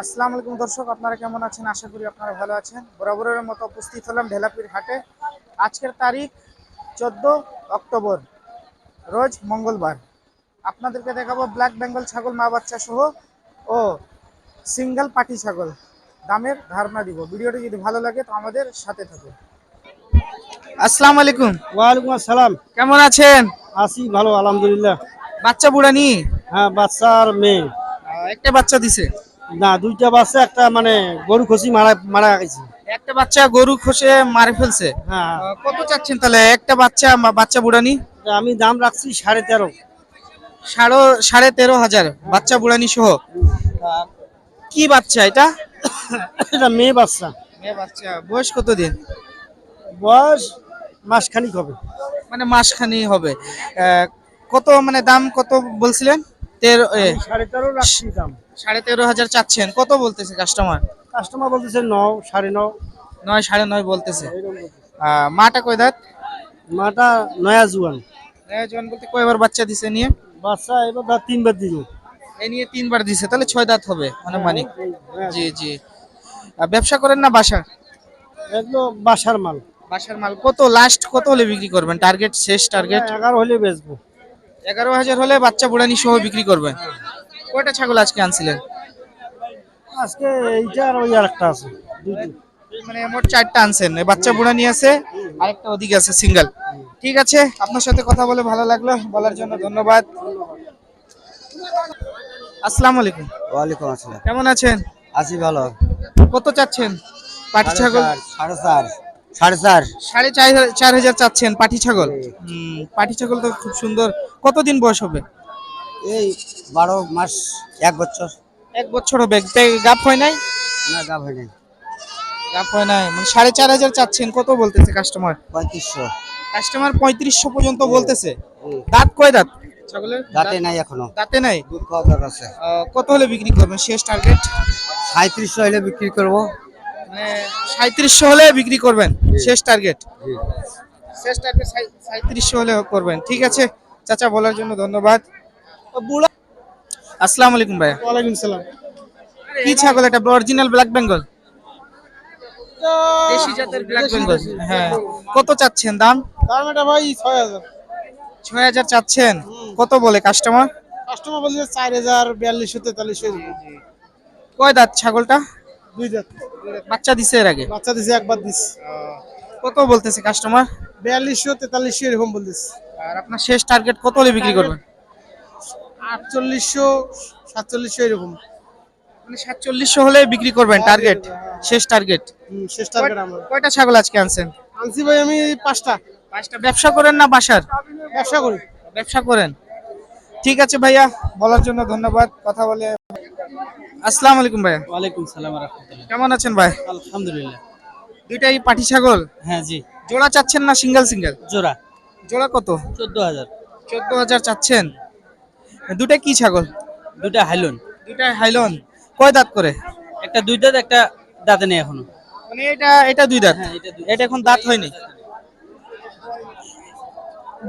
আসসালামু আলাইকুম দর্শক, আপনারা কেমন আছেন? আশা করি আপনারা ভালো আছেন। বরাবরের মতো উপস্থিত হলাম ঢেলাপির হাটে। আজকের তারিখ চোদ্দ অক্টোবর, রোজ মঙ্গলবার। আপনাদেরকে দেখাবো ব্ল্যাক বেঙ্গল ছাগল মা বাচ্চা সহ ও সিঙ্গেল পাটি ছাগল। দামের ধারণা দিব। ভিডিওটি যদি ভালো লাগে তো আমাদের সাথে থাকুন। আসসালামু আলাইকুম। ওয়ালাইকুম আসসালাম। কেমন আছেন? আছি ভালো আলহামদুলিল্লাহ। বাচ্চা বুড়ানি হ্যাঁ বাচ্চা আর মেয়ে। একটা বাচ্চা দিছে? না দুইটা বাচ্চা একটা মানে গরু খসি মারা মারা গেছে। একটা বাচ্চা গরু খসে মারে ফেলছে। হ্যাঁ। কত চাচ্ছেন তাহলে? একটা বাচ্চা বাচ্চা বুড়ানি আমি দাম রাখছি সাড়ে তেরো। সাড়ে সাড়ে তেরো হাজার। বাচ্চা বুড়ানি সহ। কি বাচ্চা এটা? এটা মেয়ে বাচ্চা। মেয়ে বাচ্চা। বয়স কত দিন বয়স মাসখানিক হবে। মানে মাসখানি হবে। কত মানে দাম কত বলছিলেন? তেরো সাড়ে তেরো রাখছি দাম। সাড়ে তেরো হাজার চাচ্ছেন। কত বলতেছে কাস্টমার কাস্টমার বলতেছে নও সাড়ে নও নয় সাড়ে নয় বলতেছে। মাটা কয় দাঁত? মাটা নয়া জুয়ান জন বলতে কয়বার বাচ্চা দিছে নিয়ে? বাচ্চা এবার তিনবার দিল। এই নিয়ে তিনবার দিছে তাহলে ছয় দাঁত হবে মানে মানিক হ্যাঁ, জি জি। আহ, ব্যবসা করেন না বাসা এগুলো বাসার মাল। বাসার মাল। কত লাস্ট কত হলে বিক্রি করবেন? টার্গেট শেষ টার্গেট এগারো হলে বেচবো। এগারো হাজার হলে বাচ্চা বুড়ানি সহ বিক্রি করবেন। কয়টা ছাগল আজকে আনছিলেন? আজকে এইটা আর ওই আর একটা আছে মানে মোট চারটা আনছেন। বাচ্চা বুড়ানি আছে আরেকটা ওদিকে আছে সিঙ্গেল। ঠিক আছে আপনার সাথে কথা বলে ভালো লাগল। বলার জন্য ধন্যবাদ। আসসালামু আলাইকুম। ওয়ালাইকুম আসসালাম। কেমন আছেন? আছি ভালো। কত চাচ্ছেন? পাটি ছাগল? সাড়ে চার সাড়ে চার। সাড়ে চার হাজার- চাচ্ছেন পাটি ছাগল? পাটি ছাগল তো খুব সুন্দর। কতদিন বয়স হবে? এই বারো মাস এক বছর। এক বছর হবে। গাপ হয় নাই? না গা হয় নাই। গাপ হয় নাই। মানে সাড়ে চার হাজার চাচ্ছেন কত বলতেছে কাস্টমার পঁয়ত্রিশশো। কাস্টমার পঁয়ত্রিশশো পর্যন্ত বলতেছে? দাঁত কয় দাঁত? ছাগলের? দাঁতে নাই এখনও। দাঁতে নাই? দুধ খাওয়া দরকার আছে। কত হলে বিক্রি করবেন? শেষ টার্গেট সাঁত্রিশশো হলে বিক্রি করব। মানে সাঁত্রিশশো হলে বিক্রি করবেন? শেষ টার্গেট শেষ টার্গেট সাঁত্রিশশো হলে করবেন। ঠিক আছে। চাচা বলার জন্য ধন্যবাদ। বুড়া আসসালামু আলাইকুম ভাই। ওয়ালাইকুম সালাম। কি ছাগল? এটা অরিজিনাল ব্ল্যাক বেঙ্গল দেশি জাতের ব্ল্যাক বেঙ্গল হ্যাঁ। কত চাচ্ছেন দাম? দাম এটা ভাই ছয় হাজার। ছয় হাজার চাচ্ছেন। কত বলে কাস্টমার কাস্টমার বলছে চার হাজার বিয়াল্লিশশো তেতাল্লিশশো কয় দাঁত ছাগলটা? দুই জাত বাচ্চা দিছে এর আগে? বাচ্চা দিছে একবার দিস কত বলতেছে কাস্টমার বিয়াল্লিশশো তেতাল্লিশশো এরকম বলতিস আর আপনার শেষ টার্গেট কত হলে বিক্রি করবেন? আটচল্লিশশো সাতচল্লিশশো এরকম। মানে সাতচল্লিশশো হলে বিক্রি করবেন টার্গেট শেষ টার্গেট শেষ টার্গেট আমার। কয়টা ছাগল আজকে আনছেন? আনছি ভাই আমি পাঁচটা। পাঁচটা ব্যবসা করেন না বাসার? ব্যবসা করি। ব্যবসা করেন। ঠিক আছে ভাইয়া বলার জন্য ধন্যবাদ কথা বলে। আসসালামু আলাইকুম ভাইয়া। ওয়ালাইকুম সালাম রহমতুল্লাহ। কেমন আছেন ভাই? আলহামদুলিল্লাহ। দুইটাই পাটি ছাগল? হ্যাঁ জি। জোড়া চাচ্ছেন না সিঙ্গেল সিঙ্গেল? জোড়া। জোড়া কত? চোদ্দ হাজার। চোদ্দ হাজার চাচ্ছেন। দুটা কি ছাগল? দুইটা হাইলন। দুটা হাইলন। কয় দাঁত করে? একটা দুই দাঁত একটা দাঁতে নেই এখনও। মানে এটা এটা দুই দাঁত? হ্যাঁ, এটা দুই- এটা এখন দাঁত হয়নি?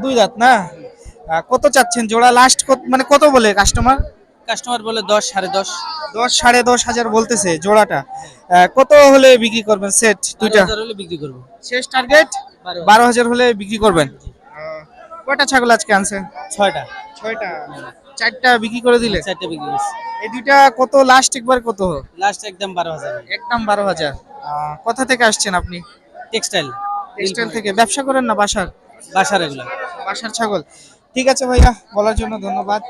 দুই দাঁত না? কত চাচ্ছেন জোড়া? লাস্ট মানে কত বলে কাস্টমার কাস্টমার বলে দশ সাড়ে দশ। দশ সাড়ে দশ হাজার বলতেছে জোড়াটা। কত হলে বিক্রি করবেন সেট দুইটা? হাজার হলে বিক্রি করব। শেষ টার্গেট বারো। হাজার হলে বিক্রি করবেন? কয়টা ছাগল আজকে আনছেন ছয়টা। ছয়টা। চারটা বিক্রি করে দিলে? চারটে বিক্রি এই দুইটা কত? লাস্ট একবার কত? লাস্ট একদম বারো হাজার। একদম বারো হাজার। কোথা থেকে আসছেন আপনি? টেক্সটাইল টেক্সটাইল থেকে। ব্যবসা করেন না বাসার? বাসার এগুলো। বাসার ছাগল। ঠিক আছে ভাইয়া বলার জন্য ধন্যবাদ।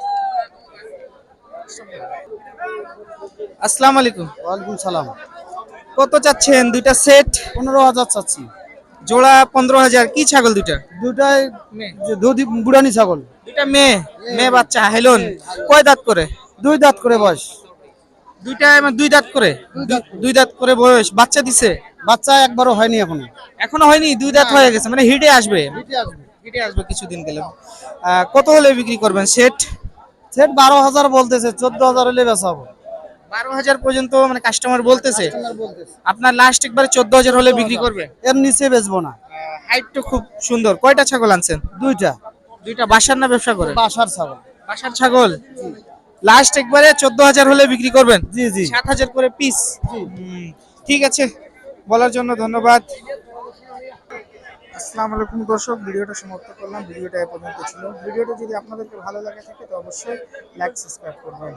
আসসালামু আলাইকুম। ওয়ালাইকুম সালাম। কত চাচ্ছেন দুইটা সেট? পনেরো হাজার চাচ্ছি। জোড়া পনেরো হাজার কি ছাগল দুইটা? দুটাই বুড়ানি ছাগল। দুইটা মেয়ে মেয়ে। বাচ্চা হেলন। কয় দাঁত করে? দুই দাঁত করে বয়স। দুইটা দুই দাঁত করে? দুই দাঁত। করে বয়স। বাচ্চা দিছে? বাচ্চা একবারও হয়নি এখনও। এখনও হয়নি? দুই দাঁত হয়ে গেছে মানে হিটে আসবে। হিটে আসবে। কিছুদিন গেলে। কত হলে বিক্রি করবেন? সেট? সেট বারো হাজার বলতেছে চোদ্দ হাজার হলে বেচা হব। বারো হাজার পর্যন্ত মানে কাস্টমার বলতেছে? আপনার লাস্ট একবারে চোদ্দ হাজার হলে বিক্রি করবে? এর নিচে বেচবো না। হাইট তো খুব সুন্দর। কয়টা ছাগল আনছেন? দুইটা। দুইটা বাসার না ব্যবসা করে? বাসার ছাগল। বাসার ছাগল? লাস্ট একবারে চোদ্দ হাজার হলে বিক্রি করবেন? জি জি। সাত হাজার করে পিস ঠিক আছে। বলার জন্য ধন্যবাদ। আসসালামু আলাইকুম দর্শক, ভিডিওটা সমাপ্ত করলাম। ভিডিওটা এ পর্যন্ত ছিল। ভিডিওটা যদি আপনাদেরকে ভালো লাগে থাকে, তো অবশ্যই লাইক সাবস্ক্রাইব করবেন।